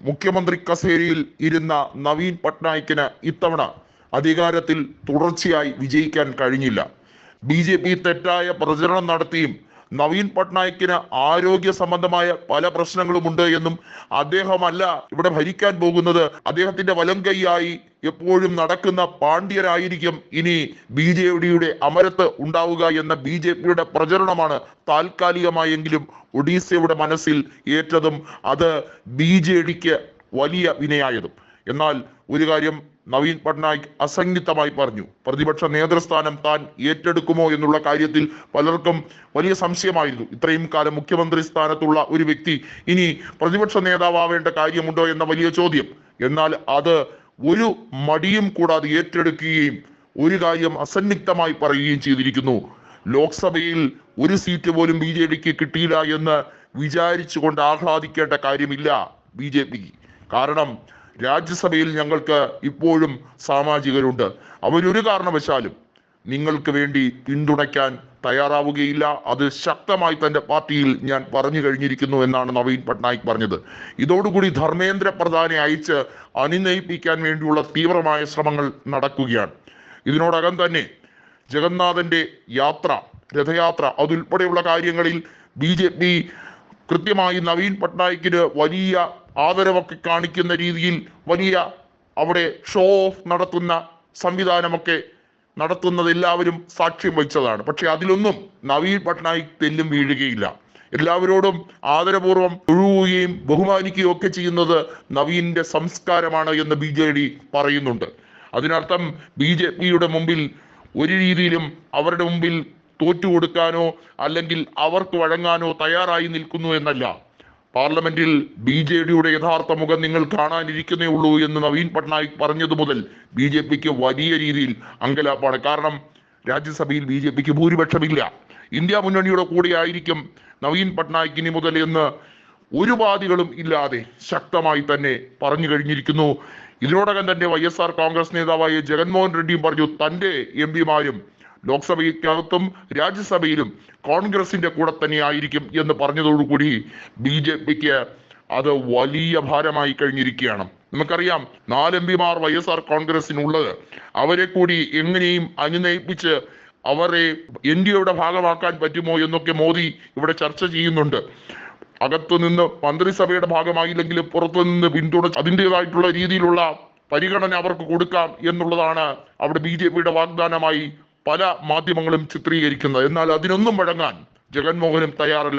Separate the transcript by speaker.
Speaker 1: മുഖ്യമന്ത്രി കസേരയിൽ ഇരുന്ന നവീൻ പട്നായിക്കിന് ഇത്തവണ അധികാരത്തിൽ തുടർച്ചയായി വിജയിക്കാൻ കഴിഞ്ഞില്ല. ബി തെറ്റായ പ്രചരണം നടത്തിയും നവീൻ പട്നായിക്കിന് ആരോഗ്യ സംബന്ധമായ പല പ്രശ്നങ്ങളും ഉണ്ട് എന്നും അദ്ദേഹമല്ല ഇവിടെ ഭരിക്കാൻ പോകുന്നത്. അദ്ദേഹത്തിന്റെ വലം കൈയായി എപ്പോഴും നടക്കുന്ന പാണ്ഡ്യരായിരിക്കും ഇനി ബി ജെ ഡിയുടെ അമരത്ത് ഉണ്ടാവുക എന്ന ബി ജെ പിയുടെ പ്രചരണമാണ് താൽക്കാലികമായെങ്കിലും ഒഡീസയുടെ മനസ്സിൽ ഏറ്റതും അത് ബി ജെ ഡിക്ക് വലിയ വിനയായതും. എന്നാൽ ഒരു കാര്യം നവീൻ പട്നായിക് അസംയുക്തമായി പറഞ്ഞു പ്രതിപക്ഷ നേതൃസ്ഥാനം താൻ ഏറ്റെടുക്കുമോ എന്നുള്ള കാര്യത്തിൽ പലർക്കും വലിയ സംശയമായിരുന്നു. ഇത്രയും കാലം മുഖ്യമന്ത്രി സ്ഥാനത്തുള്ള ഒരു വ്യക്തി ഇനി പ്രതിപക്ഷ നേതാവേണ്ട കാര്യമുണ്ടോ എന്ന വലിയ ചോദ്യം. എന്നാൽ അത് ഒരു മടിയും കൂടാതെ ഏറ്റെടുക്കുകയും ഒരു കാര്യം അസന്നിഗ്ധമായി പറയുകയും ചെയ്തിരിക്കുന്നു. ലോക്സഭയിൽ ഒരു സീറ്റ് പോലും ബി ജെ ഡിക്ക് കിട്ടിയില്ല എന്ന് വിചാരിച്ചുകൊണ്ട് ആഹ്ലാദിക്കേണ്ട കാര്യമില്ല ബി ജെ പി. കാരണം രാജ്യസഭയിൽ ഞങ്ങൾക്ക് ഇപ്പോഴും സാമാജികരുണ്ട്. അവരൊരു കാരണവശാലും നിങ്ങൾക്ക് വേണ്ടി പിന്തുണയ്ക്കാൻ തയ്യാറാവുകയില്ല. അത് ശക്തമായി തന്റെ പാർട്ടിയിൽ ഞാൻ പറഞ്ഞു കഴിഞ്ഞിരിക്കുന്നു എന്നാണ് നവീൻ പട്നായിക് പറഞ്ഞത്. ഇതോടുകൂടി ധർമ്മേന്ദ്ര പ്രധാനെ അയച്ച് അനുനയിപ്പിക്കാൻ വേണ്ടിയുള്ള തീവ്രമായ ശ്രമങ്ങൾ നടക്കുകയാണ്. ഇതിനോടകം തന്നെ ജഗന്നാഥന്റെ യാത്ര രഥയാത്ര അതുൾപ്പെടെയുള്ള കാര്യങ്ങളിൽ ബി ജെ പി കൃത്യമായി നവീൻ പട്നായിക്കിന് വലിയ ആദരവൊക്കെ കാണിക്കുന്ന രീതിയിൽ വലിയ അവിടെ ഷോ ഓഫ് നടത്തുന്ന സംവിധാനമൊക്കെ നടത്തുന്നത് എല്ലാവരും സാക്ഷ്യം വഹിച്ചതാണ്. പക്ഷെ അതിലൊന്നും നവീൻ പട്നായിക് തെല്ലും വീഴുകയില്ല. എല്ലാവരോടും ആദരപൂർവം ഒഴുകുകയും ബഹുമാനിക്കുകയും ഒക്കെ ചെയ്യുന്നത് നവീന്റെ സംസ്കാരമാണ് എന്ന് ബി ജെ ഡി പറയുന്നുണ്ട്. അതിനർത്ഥം ബി ജെ പിയുടെ മുമ്പിൽ ഒരു രീതിയിലും അവരുടെ മുമ്പിൽ തോറ്റു കൊടുക്കാനോ അല്ലെങ്കിൽ അവർക്ക് വഴങ്ങാനോ തയ്യാറായി നിൽക്കുന്നു എന്നല്ല. പാർലമെന്റിൽ ബി ജെ ഡിയുടെ യഥാർത്ഥ മുഖം നിങ്ങൾ കാണാനിരിക്കുന്നേ ഉള്ളൂ എന്ന് നവീൻ പട്നായിക് പറഞ്ഞതു മുതൽ ബി ജെ പിക്ക് വലിയ രീതിയിൽ അങ്കലാപ്പാണ്. കാരണം രാജ്യസഭയിൽ ബി ജെ പിക്ക് ഭൂരിപക്ഷമില്ല. ഇന്ത്യ മുന്നണിയുടെ കൂടെയായിരിക്കും നവീൻ പട്നായിക് ഇനി മുതൽ എന്ന് ഒരു വാദികളും ഇല്ലാതെ ശക്തമായി തന്നെ പറഞ്ഞു കഴിഞ്ഞിരിക്കുന്നു. ഇതിനോടകം തന്നെ വൈ എസ് ആർ കോൺഗ്രസ് നേതാവായ ജഗൻമോഹൻ റെഡ്ഡിയും പറഞ്ഞു തന്റെ എം പിമാരും ലോക്സഭയ്ക്കകത്തും രാജ്യസഭയിലും കോൺഗ്രസിന്റെ കൂടെ തന്നെ ആയിരിക്കും എന്ന് പറഞ്ഞതോടുകൂടി ബി ജെ പിക്ക് അത് വലിയ ഭാരമായി കഴിഞ്ഞിരിക്കുകയാണ്. നമുക്കറിയാം നാല് എം പിമാർ വൈ എസ് ആർ കോൺഗ്രസിനുള്ളത്. അവരെ കൂടി എങ്ങനെയും അനുനയിപ്പിച്ച് അവരെ എൻ ഡി എയുടെ ഭാഗമാക്കാൻ പറ്റുമോ എന്നൊക്കെ മോദി ഇവിടെ ചർച്ച ചെയ്യുന്നുണ്ട്. അകത്തു നിന്ന് മന്ത്രിസഭയുടെ ഭാഗമായില്ലെങ്കിലും പുറത്തുനിന്ന് പിന്തുണ അതിന്റെതായിട്ടുള്ള രീതിയിലുള്ള പരിഗണന അവർക്ക് കൊടുക്കാം എന്നുള്ളതാണ് അവിടെ ബി ജെ പിയുടെ വാഗ്ദാനമായി പല മാധ്യമങ്ങളും ചിത്രീകരിക്കുന്നത്. എന്നാൽ അതിനൊന്നും വഴങ്ങാൻ ജഗൻമോഹനും തയ്യാറല്ല.